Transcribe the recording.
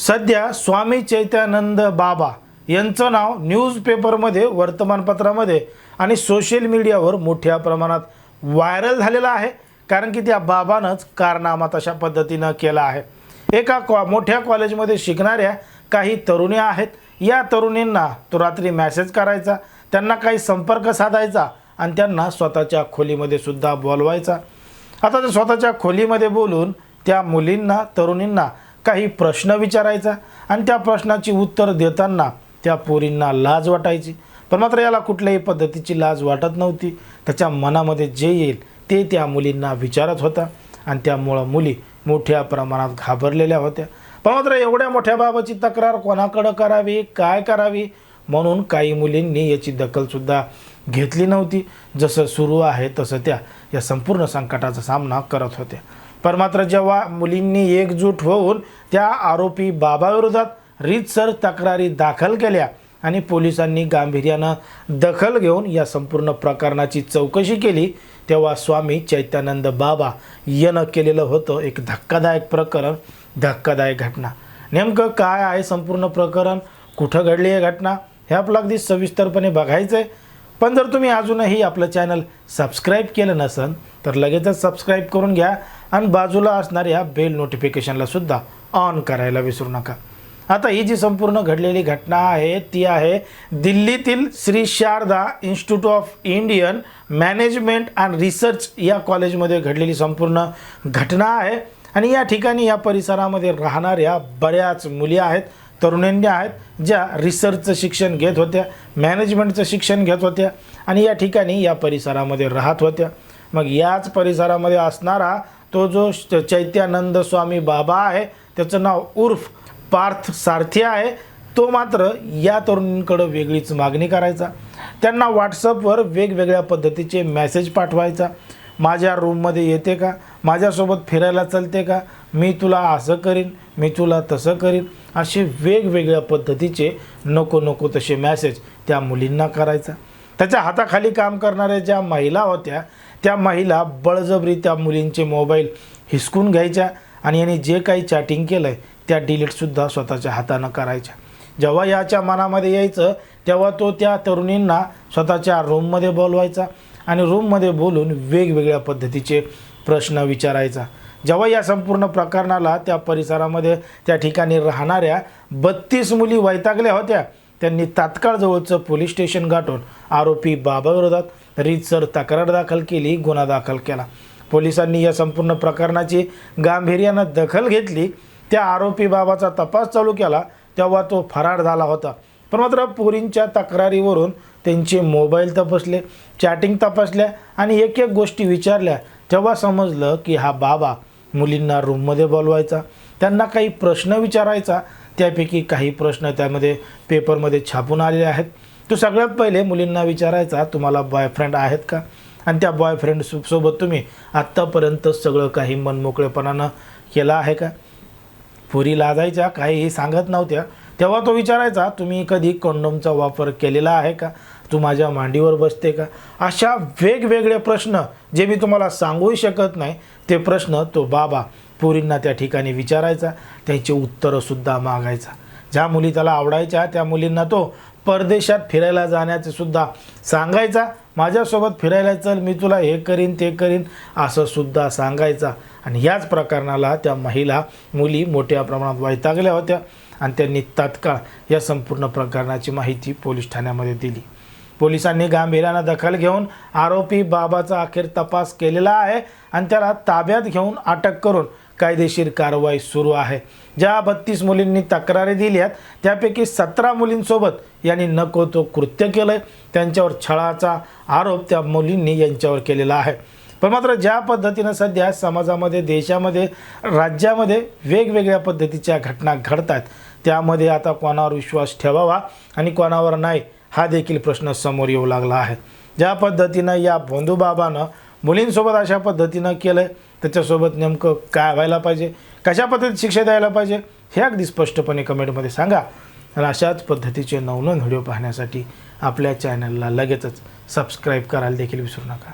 सध्या स्वामी चैत्यानंद बाबा यांचं नाव न्यूजपेपरमध्ये वर्तमानपत्रामध्ये आणि सोशल मीडियावर मोठ्या प्रमाणात व्हायरल झालेलं आहे. कारण की त्या बाबानंच कारनामा तशा पद्धतीनं केला आहे. एका कॉ मोठ्या कॉलेजमध्ये शिकणाऱ्या काही तरुणी आहेत. या तरुणींना तो रात्री मॅसेज करायचा त्यांना काही संपर्क साधायचा आणि त्यांना स्वतःच्या खोलीमध्ये सुद्धा बोलवायचा. आता ते स्वतःच्या खोलीमध्ये बोलून त्या मुलींना तरुणींना काही प्रश्न विचारायचा आणि त्या प्रश्नाची उत्तर देताना त्या पोरींना लाज वाटायची. पण मात्र याला कुठल्याही पद्धतीची लाज वाटत नव्हती. त्याच्या मनामध्ये जे येईल ते त्या मुलींना विचारत होता. आणि त्यामुळं मुली मोठ्या प्रमाणात घाबरलेल्या होत्या. पण मात्र एवढ्या मोठ्या बाबाची तक्रार कोणाकडं करावी काय करावी? म्हणून काही मुलींनी याची दखलसुद्धा घेतली नव्हती. जसं सुरू आहे तसं त्या या संपूर्ण संकटाचा सामना करत होत्या. पण मात्र जेव्हा मुलींनी एकजूट होऊन त्या आरोपी बाबाविरोधात रीतसर तक्रारी दाखल केल्या आणि पोलिसांनी गांभीर्यानं दखल घेऊन या संपूर्ण प्रकरणाची चौकशी केली तेव्हा स्वामी चैत्यानंद बाबा यानं केलेलं होतं एक धक्कादायक प्रकरण धक्कादायक घटना. नेमकं काय आहे संपूर्ण प्रकरण? कुठं घडली आहे घटना? हे आपलं अगदी सविस्तरपणे बघायचं आहे पण जर तुम्ही अजूनही आपलं चॅनल सबस्क्राईब केलं नसेल तर लगेचच सबस्क्राईब करून घ्या आणि बाजूला असणाऱ्या बेल नोटिफिकेशनला सुद्धा ऑन करायला विसरू नका. आता ही जी संपूर्ण घडलेली घटना आहे ती आहे दिल्लीतील Shri Sharda institute of Indian management and research या कॉलेजमध्ये घडलेली संपूर्ण घटना आहे. आणि या ठिकाणी या परिसरामध्ये राहणाऱ्या बऱ्याच मुली आहेत. तरुणांनी आहेत ज्या रिसर्चचं शिक्षण घेत होत्या मॅनेजमेंटचं शिक्षण घेत होत्या आणि या ठिकाणी या परिसरामध्ये राहत होत्या. मग याच परिसरामध्ये असणारा तो जो चैत्यानंद स्वामी बाबा आहे त्याचं नाव उर्फ पार्थ सारथी आहे तो मात्र या तरुणींकडं वेगळीच मागणी करायचा. त्यांना व्हॉट्सअपवर वेगवेगळ्या पद्धतीचे मेसेज पाठवायचा. माझ्या रूममध्ये येते का? माझ्यासोबत फिरायला चालते का? मी तुला असं करीन मी तुला तसं करीन. असे वेगवेगळ्या पद्धतीचे नको नको तसे मॅसेज त्या मुलींना करायचा. त्याच्या हाताखाली काम करणाऱ्या ज्या महिला होत्या त्या महिला बळजबरी त्या मुलींचे मोबाईल हिसकून घ्यायच्या आणि याने जे काही चॅटिंग केलं आहे त्या डिलीटसुद्धा स्वतःच्या हातानं करायच्या. जेव्हा याच्या मनामध्ये यायचं तेव्हा तो त्या तरुणींना स्वतःच्या रूममध्ये बोलवायचा आणि रूममध्ये बोलून वेगवेगळ्या पद्धतीचे प्रश्न विचारायचा. जेव्हा या संपूर्ण प्रकरणाला त्या परिसरामध्ये त्या ठिकाणी राहणाऱ्या बत्तीस मुली वैतागल्या होत्या त्यांनी तात्काळ जवळचं पोलीस स्टेशन गाठून आरोपी बाबाविरोधात रीतसर तक्रार दाखल केली गुन्हा दाखल केला. पोलिसांनी या संपूर्ण प्रकरणाची गांभीर्यानं दखल घेतली. त्या आरोपी बाबाचा तपास चालू केला तेव्हा तो फरार झाला होता. पण मात्र पोरींच्या तक्रारीवरून त्यांचे मोबाईल तपासले चॅटिंग तपासल्या आणि एक एक गोष्टी विचारल्या. तेव्हा समजलं की हा बाबा मुलींना रूममध्ये बोलवायचा त्यांना काही प्रश्न विचारायचा त्यापैकी काही प्रश्न त्यामध्ये पेपरमध्ये छापून आलेले आहेत. तो सगळ्यात पहिले मुलींना विचारायचा तुम्हाला बॉयफ्रेंड आहेत का? आणि त्या बॉयफ्रेंड सोबत तुम्ही आत्तापर्यंत सगळं काही मनमोकळेपणानं केलं आहे का? पुरी लाजायच्या काहीही सांगत नव्हत्या. तेव्हा तो विचारायचा तुम्ही कधी कंडोमचा वापर केलेला आहे का? तू माझ्या मांडीवर बसते का? अशा वेगवेगळे प्रश्न जे मी तुम्हाला सांगूही शकत नाही ते प्रश्न तो बाबा पुरींना त्या ठिकाणी विचारायचा त्यांची उत्तरंसुद्धा मागायचा. ज्या मुली त्याला आवडायच्या त्या मुलींना तो परदेशात फिरायला जाण्याचे सुद्धा सांगायचा. माझ्यासोबत फिरायला चल मी तुला हे करीन ते करीन असं सुद्धा सांगायचा. आणि याच प्रकरणाला त्या महिला मुली मोठ्या प्रमाणात वैतागल्या होत्या आणि त्यांनी तात्काळ या संपूर्ण प्रकरणाची माहिती पोलीस ठाण्यामध्ये दिली. पोलिसांनी गांभीर्यानं दखल घेऊन आरोपी बाबाचा अखेर तपास केलेला आहे आणि त्याला ताब्यात घेऊन अटक करून कायदेशीर कारवाई सुरू आहे. ज्या बत्तीस मुलींनी तक्रारी दिल्यात त्यापैकी सतरा मुलींसोबत यांनी नको तो कृत्य केलं आहे त्यांच्यावर छळाचा आरोप त्या मुलींनी यांच्यावर केलेला आहे. पण मात्र ज्या पद्धतीनं सध्या समाजामध्ये देशामध्ये राज्यामध्ये वेगवेगळ्या पद्धतीच्या घटना घडतात त्यामध्ये आता कोणावर विश्वास ठेवावा आणि कोणावर नाही हा देखील प्रश्न समोर येऊ लागला आहे. ज्या पद्धतीनं या भोंदूबाबानं मुलींसोबत अशा पद्धतीनं केलं आहे त्याच्यासोबत नेमकं काय व्हायला पाहिजे? कशा पद्धतीत शिक्षा द्यायला पाहिजे? हे अगदी स्पष्टपणे कमेंटमध्ये सांगा. आणि अशाच पद्धतीचे नवनवीन व्हिडिओ पाहण्यासाठी आपल्या चॅनलला लगेचच सबस्क्राईब करायला देखील विसरू नका.